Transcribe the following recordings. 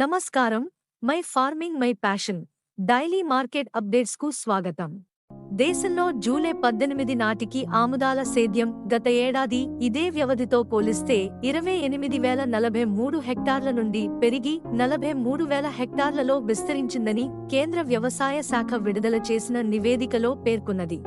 నమస్కారం. My farming my passion. Daily market అప్డేట్స్కు స్వాగతం. దేశంలో జూలై పద్దెనిమిది నాటికి ఆముదాల సేద్యం గత ఏడాది ఇదే వ్యవధితో పోలిస్తే ఇరవై ఎనిమిది వేల నలభై మూడు హెక్టార్ల నుండి పెరిగి నలభై మూడు వేల హెక్టార్లలో విస్తరించిందని కేంద్ర వ్యవసాయ శాఖ విడుదల చేసిన నివేదికలో పేర్కొన్నది.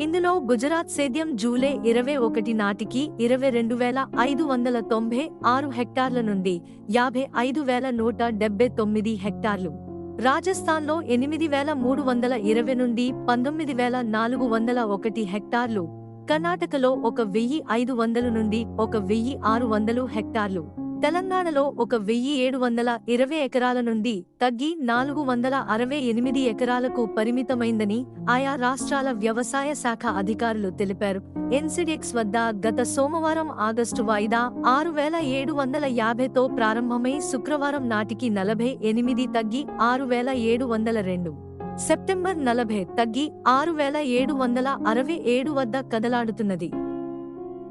ఇందులో గుజరాత్ సేద్యం జూలై ఇరవై ఒకటి నాటికి ఇరవై రెండు వేల ఐదు వందల తొంభై ఆరు హెక్టార్ల నుండి యాభై ఐదు వేల నూట డెబ్బై తొమ్మిది హెక్టార్లు. రాజస్థాన్లో ఎనిమిది వేల మూడు వందల ఇరవై నుండి పంతొమ్మిది వేల నాలుగు వందల ఒకటి హెక్టార్లు. కర్ణాటకలో ఒక వెయ్యి ఐదు వందలు నుండి ఒక వెయ్యి ఆరు వందలు హెక్టార్లు. తెలంగాణలో ఒక వెయ్యి ఏడు వందల ఇరవై ఎకరాల నుండి తగ్గి నాలుగు వందల అరవై ఎనిమిది ఎకరాలకు పరిమితమైందని ఆయా రాష్ట్రాల వ్యవసాయ శాఖ అధికారులు తెలిపారు. ఎన్సిడెక్స్ వద్ద గత సోమవారం ఆగస్టు వాయిదా ఆరు వేల ఏడు వందల యాభైతో ప్రారంభమై శుక్రవారం నాటికి నలభై ఎనిమిది తగ్గి ఆరు వేల ఏడు వందల రెండు. సెప్టెంబర్ నలభై తగ్గి ఆరు వేల ఏడు వందల అరవై ఏడు వద్ద కదలాడుతున్నది.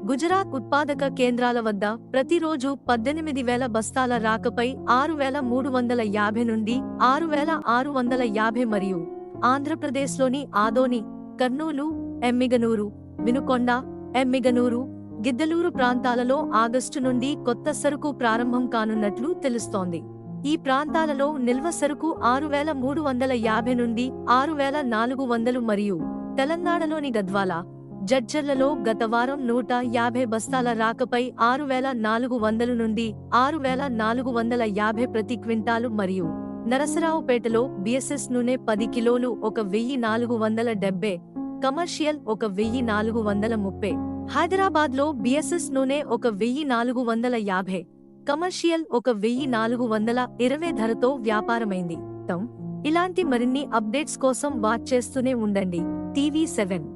గుజరాత్ ఉత్పాదక కేంద్రాల వద్ద ప్రతిరోజు పద్దెనిమిది వేల బస్తాల రాకపై ఆరు వేల మూడు వందల యాభై నుండి ఆరు వేల ఆరు వందల యాభై మరియు ఆంధ్రప్రదేశ్లోని ఆదోని కర్నూలు ఎమ్మిగనూరు వినుకొండ ఎమ్మిగనూరు గిద్దలూరు ప్రాంతాలలో ఆగస్టు నుండి కొత్త సరుకు ప్రారంభం కానున్నట్లు తెలుస్తోంది. ఈ ప్రాంతాలలో నిల్వ సరుకు ఆరు వేల మూడు వందల యాభై నుండి ఆరు వేల నాలుగు వందలు మరియు తెలంగాణలోని గద్వాల జడ్జర్లలో గత వారం నూట యాభై బస్తాల రాకపై ఆరు వేల నాలుగు వందల నుండి ఆరు వేల నాలుగు వందల యాభై ప్రతి క్వింటాలు మరియు నరసరావుపేటలో బిఎస్ఎస్ నూనె పది కిలోలు ఒక వెయ్యి నాలుగు వందల డెబ్బై కమర్షియల్ ఒక వెయ్యి నాలుగు వందల ముప్పై హైదరాబాద్లో బిఎస్ఎస్ నూనె ఒక వెయ్యి నాలుగు వందల యాభై కమర్షియల్ ఒక వెయ్యి నాలుగు వందల ఇరవై ధరతో వ్యాపారమైంది. ఇలాంటి మరిన్ని అప్డేట్స్ కోసం వాచ్ చేస్తూనే ఉండండి. TV seven.